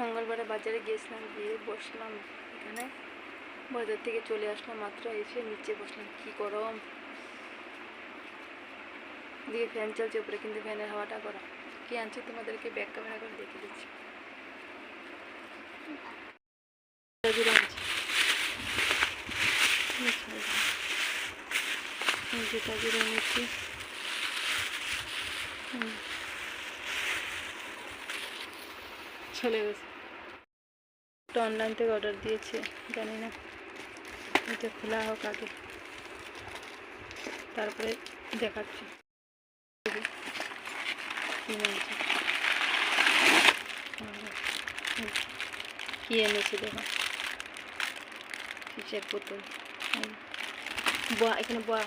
মঙ্গলবারে বাজারে গিয়েছিলাম, গিয়ে বসলাম এখানে। বাজার থেকে চলে আসলাম মাত্র, এসে নিচে বসলাম, কি গরম। দিয়ে ফ্যান চলছে উপরে, কিন্তু ফ্যানের হাওয়াটা গরম। কি আনছে তোমাদেরকে? ব্যাক ক্যামেরা করে দেখে দিচ্ছি। যে খেজুর এনেছি হুম। চলে গেছে। একটা অনলাইন থেকে অর্ডার দিয়েছে, জানি না। এটা খোলা হোক আগে। তারপরে দেখাচ্ছি। কি এনেছে দেখো? কিসের। বোয়া, এখানে বয়া।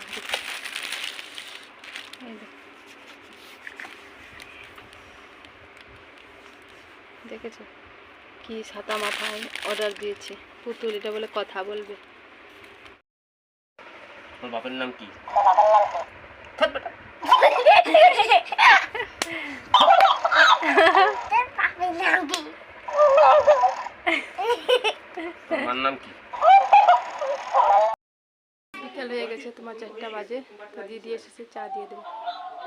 এই। দেখেছ? কি ছাতা মাথায় অর্ডার দিয়েছে। পুতুল এটা বলে কথা বলবে। তোর বাপের নাম কি? তোর নাম কি? বিকেল হয়ে গেছে তোমার চারটা বাজে। তো দিদি এসেছে চা দিয়ে দেবো।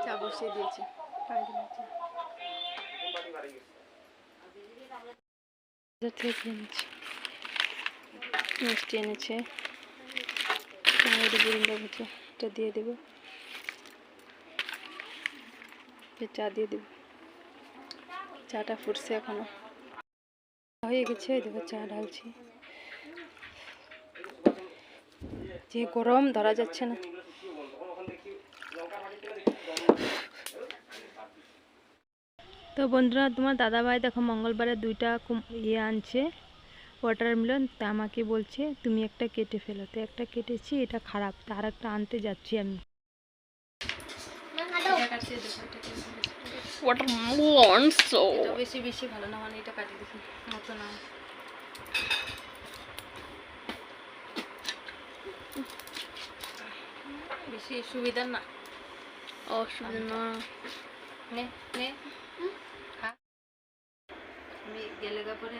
চা বসিয়ে দিয়েছে। কি এনেছে মিষ্টি এনেছে এটা দিয়ে দেবো চা দিয়ে দেবো চাটা ফুটছে এখনও হয়ে গেছে দেখো চা ঢালছি যে গরম ধরা যাচ্ছে না তো বন্ধুরা তোমার দাদাভাই দেখো মঙ্গলবারে দুইটা ইয়ে আনছে ওয়াটারমেলন তা আমাকে বলছে তুমি একটা কেটে ফেলো। তো একটা কেটেছি এটা খারাপ তা আর একটা আনতে যাচ্ছি আমি। ওয়াটারমেলন সো এটা বেশি বেশি ভালো না মানে এটা কাটি দেখি মতো না। বেশি সুবিধার না। অসুবিধা না। নে নে। আমি গেলে গা পরে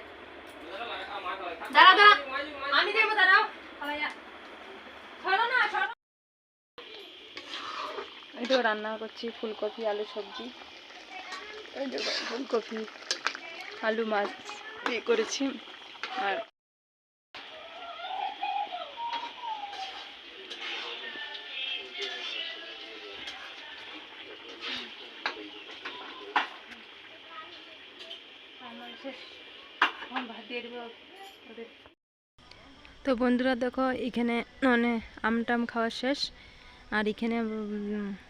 দাঁড়া আমি দেবো, দাঁড়াও। এই তো রান্না করছি ফুলকপি, আলু সবজি। এই ফুলকপি, আলু মাছ দিয়ে করেছি। আর তো বন্ধুরা দেখো, এখানে মানে আমটাম খাওয়া শেষ। আর এখানে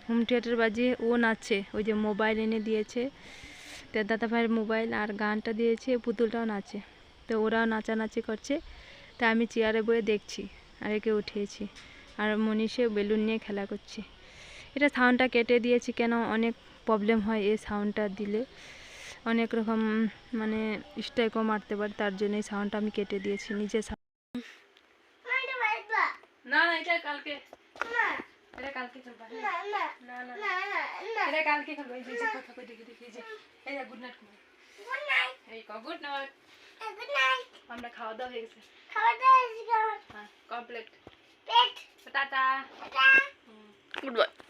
হোম থিয়েটার বাজিয়ে ও নাচছে। ওই যে মোবাইল এনে দিয়েছে। তো দাদা ভাইয়ের মোবাইল আর গানটা দিয়েছে, পুতুলটাও নাচে তো ওরাও নাচানাচি করছে। তা আমি চেয়ারে বয়ে দেখছি, আর একে উঠিয়েছি। আর মনীষে বেলুন নিয়ে খেলা করছে। এটা সাউন্ডটা কেটে দিয়েছি, কেন অনেক প্রবলেম হয় এই সাউন্ডটা দিলে। অনেক রকম মানে স্ট্রাইকও মারতে পারে তার জন্য এই সাউন্ডটা আমি কেটে দিয়েছি নিজে না না এটা কালকে। এটা কালকে চলবে। না না না এটা কালকে খেলব এই যে কথা কই দেখি দেখি এই যে গুড নাইট এই ক গুড নাইট আমরা খাওয়া দাওয়া হয়ে গেছে। হ্যাঁ complete tata. Goodbye Good night.